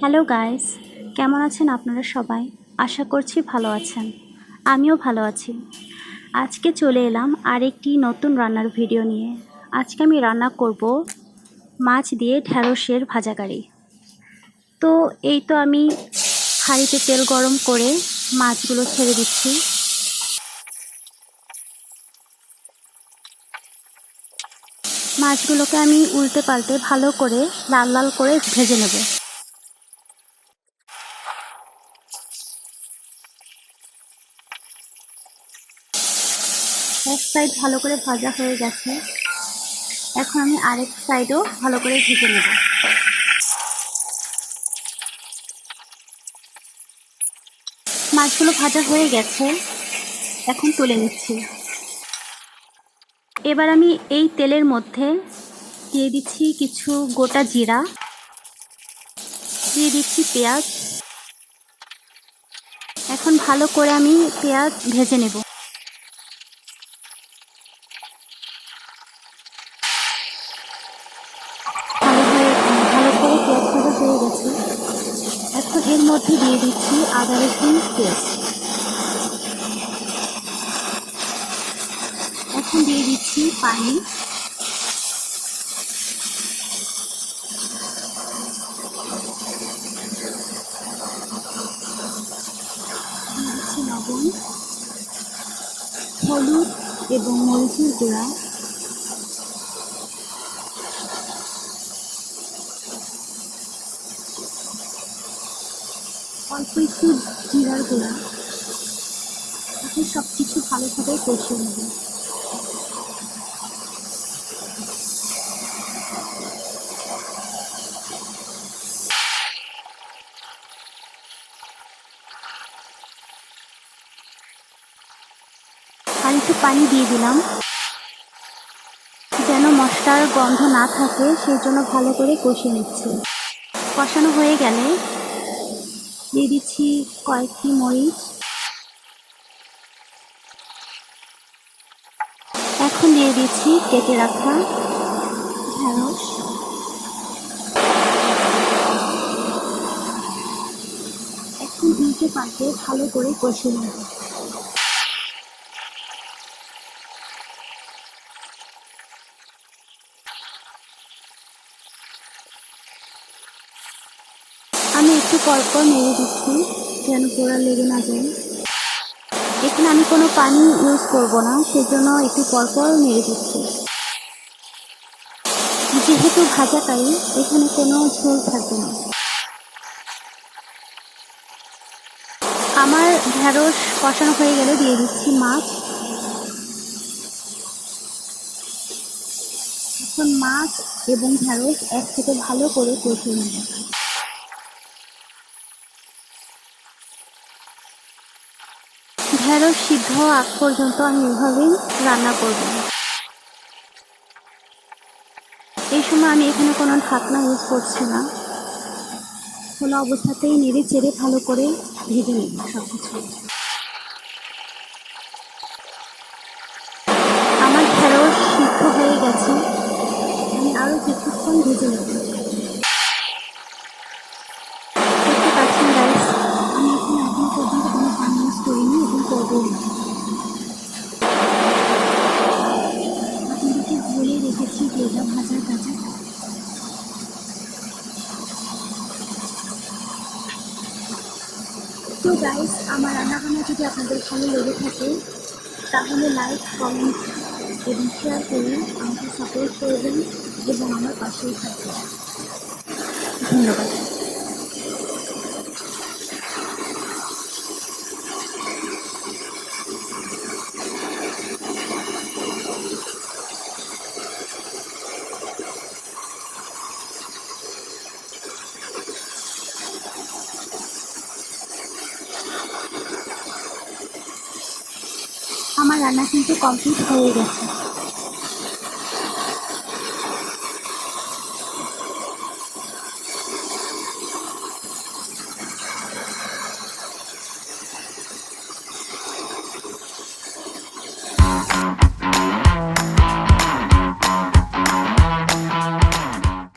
Hello guys কেমন আছেন আপনারা সবাই? আশা করছি ভালো আছেন। আমিও ভালো আছি। আজকে চলে এলাম আরেকটি নতুন রান্নার ভিডিও নিয়ে। আজকে আমি রান্না করব মাছ দিয়ে ঢ্যাঁড়সের ভাজা কারি তো এই তো আমি হাঁড়িতে তেল গরম করে মাছগুলো ছেড়ে দিচ্ছি। মাছগুলোকে আমি উল্টে পাল্টে ভালো করে লাল লাল করে ভেজে নেব। এক সাইড ভালো করে ভাজা হয়ে গেছে। এখন আমি আরেক সাইডও ভালো করে ভেজে নেব। মাছগুলো ভাজা হয়ে গেছে। এখন তুলে নিচ্ছি। এবার আমি এই তেলের মধ্যে দিয়ে দিচ্ছি কিছু গোটা জিরা। দিয়ে দিচ্ছি পেঁয়াজ। এখন ভালো করে আমি পেঁয়াজ ভেজে নেব ভালো হয়ে ভালো করে পেঁয়াজ ভাজা হয়ে গেছে এখন এর মধ্যে দিয়ে দিচ্ছি আদা রসুন পেঁয়াজ। এখন দিয়ে দিচ্ছি পানি। লবণ, হলুদ এবং মরিচের গুঁড়া। অল্প একটু জিরার গুঁড়া। এখন সব কিছু ভালোভাবে কষিয়ে নেব। আর একটু পানি দিয়ে দিলাম। যেন মশলার গন্ধ না থাকে সেই জন্য ভালো করে কষিয়ে নিচ্ছি। কষানো হয়ে গেলে দিয়ে দিচ্ছি কয়েকটি মরিচ। এখন দিয়ে দিচ্ছি কেটে রাখা ঢেঁড়স। এখন উল্টে পাল্টে ভালো করে কষে নেব আমি একটু পরপর মেরে দিচ্ছি, যেন পোড়া লেগে না যায়। এখানে আমি কোনো পানি ইউজ করব না, সেজন্য একটু পরপর মেরে দিচ্ছি। যেহেতু ভাজা কারি এখানে কোনো ঝোল থাকবে না। আমার ঢ্যাঁড়স কষানো হয়ে গেলে দিয়ে দিচ্ছি মাছ। এখন মাছ এবং ঢ্যাঁড়স একসাথে ভালো করে কষিয়ে নেব। ঢেঁড়স সিদ্ধ আগ পর্যন্ত আমি এভাবেই রান্না করব। এই সময় আমি এখানে কোনো ঢাকনা ইউজ করছি না। খোলা অবস্থাতেই নেড়ে চেড়ে ভালো করে ভেজে নেব সব কিছু আমার ঢেঁড়স সিদ্ধ হয়ে গেছে। আমি আরও কিছুক্ষণ ভেজে নেব দেখতে পাচ্ছেন গাইস আমি এখানে এখনও পর্যন্ত কোনো পানি ইউজ করিনি এবং করব না আপনাদেরকে বলে রেখেছি যে এটা ভাজার কাজে তো গাইস আমার রান্নাবান্না যদি আপনাদের ভালো লেগে থাকে, তাহলে লাইক কমেন্ট এবং শেয়ার করুন আমাকে সাপোর্ট করবেন এবং আমার পাশেই থাকবেন। ধন্যবাদ। আমার রান্না কিন্তু কমপ্লিট হয়ে গেছে।